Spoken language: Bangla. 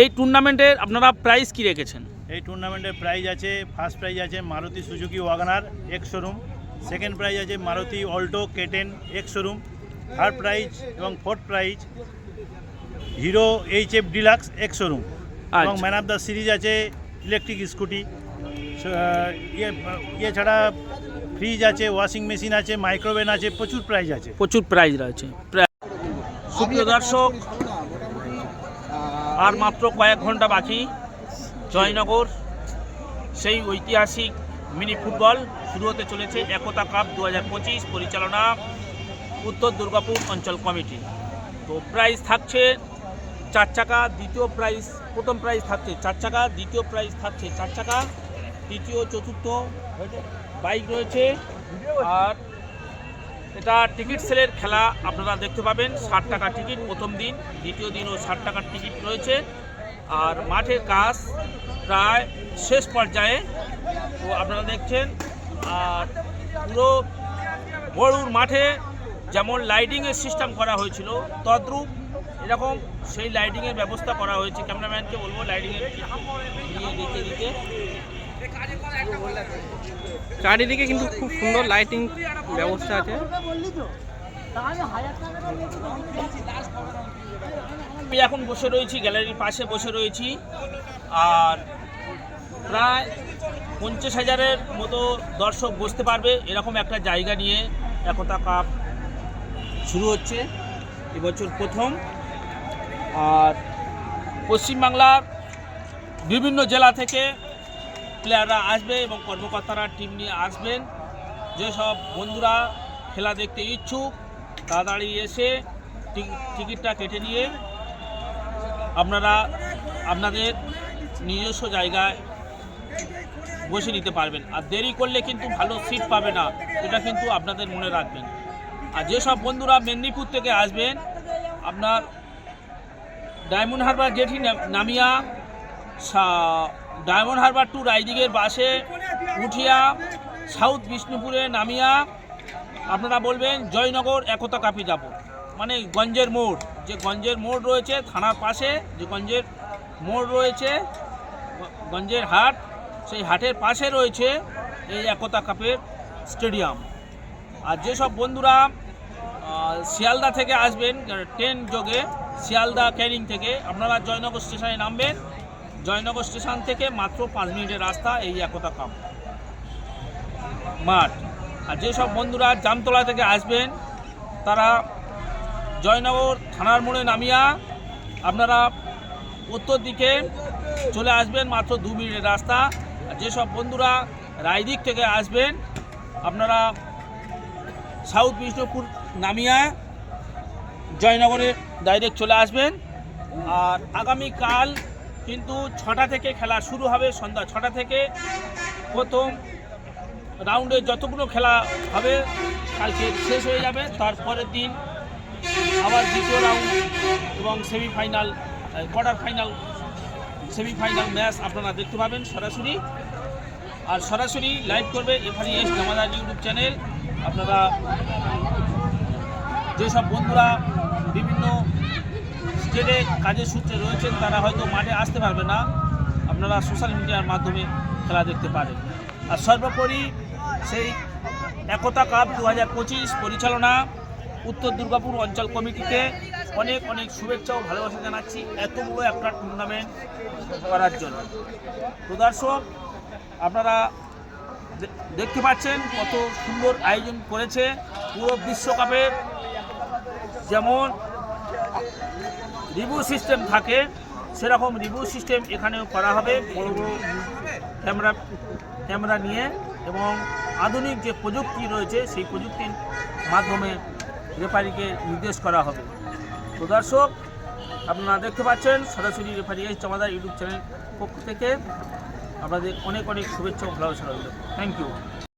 এই টুর্নামেন্টের আপনারা প্রাইজ কি রেখেছেন? এই টুর্নামেন্টের প্রাইজ আছে ফার্স্ট প্রাইজ আছে Maruti Suzuki WagonR ex showroom second prize আছে Maruti Alto K ten ex showroom third prize এবং fourth prize Hero H F Deluxe ex showroom এবং। ম্যান অফ দ্য সিরিজ আছে ইলেকট্রিক স্কুটি ইয়ে ইয়ে ছাড়া ফ্রিজ আছে ওয়াশিং মেশিন আছে মাইক্রোওভেন আছে প্রচুর প্রাইজ আছে। প্রচুর প্রাইজ রয়েছে। প্রা- সুপ্রিয় দর্শক আর মাত্র কয়েক ঘণ্টা বাকি, জয়নগর। সেই ঐতিহাসিক মিনি ফুটবল শুরু হতে চলেছে একতা কাপ দু হাজার পঁচিশ পরিচালনা উত্তর দুর্গাপুর অঞ্চল কমিটি। তো প্রাইজ থাকছে চার চাকা, দ্বিতীয় প্রাইজ প্রথম প্রাইজ থাকছে চার চাকা, দ্বিতীয় প্রাইজ থাকছে চার চাকা, তৃতীয়, চতুর্থ, বাইক রয়েছে। আর এটা টিকিট সেলের খেলা আপনারা দেখতে পাবেন, ষাট টাকা টিকিট প্রথম দিন, দ্বিতীয় দিনও ষাট টাকার টিকিট রয়েছে। আর মাঠের কাজ প্রায় শেষ পর্যায়ে, তো আপনারা দেখছেন, আর পুরো বড়ুর মাঠে যেমন লাইটিংয়ের সিস্টেম করা হয়েছিল, তদ্রূপ এরকম সেই লাইটিংয়ের ব্যবস্থা করা হয়েছে। ক্যামেরাম্যানকে বলব লাইটিংয়ের দেখে দিতে চারিদিকে কিন্তু খুব সুন্দর লাইটিং ব্যবস্থা আছে। আমি এখন বসে রয়েছি গ্যালারির পাশে বসে রয়েছি। আর প্রায় পঞ্চাশ হাজারের মতো দর্শক বসতে পারবে এরকম একটা জায়গা নিয়ে একতা কাপ শুরু হচ্ছে এবছর প্রথম। আর পশ্চিমবাংলার বিভিন্ন জেলা থেকে প্লেয়াররা আসবে এবং কর্মকর্তারা টিম নিয়ে আসবেন। যেসব বন্ধুরা খেলা দেখতে ইচ্ছুক, তাড়াতাড়ি এসে টিকিটটা কেটে নিয়ে আপনারা আপনাদের নিজস্ব জায়গায় বসে নিতে পারবেন। আর দেরি করলে কিন্তু ভালো সিট পাবে না, এটা কিন্তু আপনাদের মনে রাখবেন। আর যেসব বন্ধুরা মেদিনীপুর থেকে আসবেন, আপনার ডায়মন্ড হারবার নাম- নামিয়া ডায়মন্ড হারবার টু রাইদিকের বাসে উঠিয়া সাউথ বিষ্ণুপুরে নামিয়া আপনারা বলবেন জয়নগর একতা কাপে যাব। মানে গঞ্জের মোড়, যে গঞ্জের মোড় রয়েছে থানার পাশে, যে গঞ্জের মোড় রয়েছে, গঞ্জের হাট, সেই হাটের পাশে রয়েছে এই একতা কাপের স্টেডিয়াম। আর যেসব বন্ধুরা শিয়ালদা থেকে আসবেন ট্রেন যোগে, শিয়ালদা ক্যানিং থেকে, আপনারা জয়নগর স্টেশনে নামবেন। জয়নগর স্টেশন থেকে মাত্র পাঁচ মিনিটের রাস্তা, এই একতা কাপ মাঠ। আর যেসব বন্ধুরা জামতলা থেকে আসবেন, তারা জয়নগর থানার মোড়ে নামিয়া আপনারা উত্তর দিকে চলে আসবেন, মাত্র দু মিনিটের রাস্তা। আর যেসব বন্ধুরা রায়দিক থেকে আসবেন, আপনারা সাউথ বিষ্ণুপুর নামিয়া জয়নগরে ডাইরেক্ট চলে আসবেন। আর আগামীকাল কিন্তু ছটা থেকে খেলা শুরু হবে সন্ধ্যা ছটা থেকে। প্রথম রাউন্ডে যতগুলো খেলা হবে, কালকে শেষ হয়ে যাবে। তারপরের দিন আবার দ্বিতীয় রাউন্ড এবং semifinal quarter final, semifinal match আপনারা দেখতে পাবেন সরাসরি। আর সরাসরি লাইভ করবে referee S Jamadar YouTube channel. আপনারা যেসব বন্ধুরা বিভিন্ন স্টেটে কাজের সূত্রে রয়েছেন, তারা হয়তো মাঠে আসতে পারবে না। আপনারা সোশ্যাল মিডিয়ার মাধ্যমে খেলা দেখতে পারেন। আর সর্বোপরি সেই একতা কাপ দু হাজার পঁচিশ পরিচালনা উত্তর দুর্গাপুর অঞ্চল কমিটিকে অনেক অনেক শুভেচ্ছা ও ভালোবাসা জানাচ্ছি। এত বড় একটা টুর্নামেন্ট করার জন্য। তো দর্শক, আপনারা দেখতে পাচ্ছেন কত সুন্দর আয়োজন করেছে পুরো বিশ্বকাপের। যেমন রিভিউ সিস্টেম থাকে, সেরকম রিভিউ সিস্টেম এখানেও করা হবে। বড় বড় ক্যামেরা ক্যামেরা নিয়ে এবং আধুনিক যে প্রযুক্তি রয়েছে, সেই প্রযুক্তির মাধ্যমে রেফারিকে নির্দেশ করা হবে। তো দর্শক, আপনারা দেখতে পাচ্ছেন, সরাসরি referee S Jamadar YouTube channel পক্ষ থেকে আপনাদের অনেক অনেক শুভেচ্ছা ও ভালোবাসা রইল। Thank you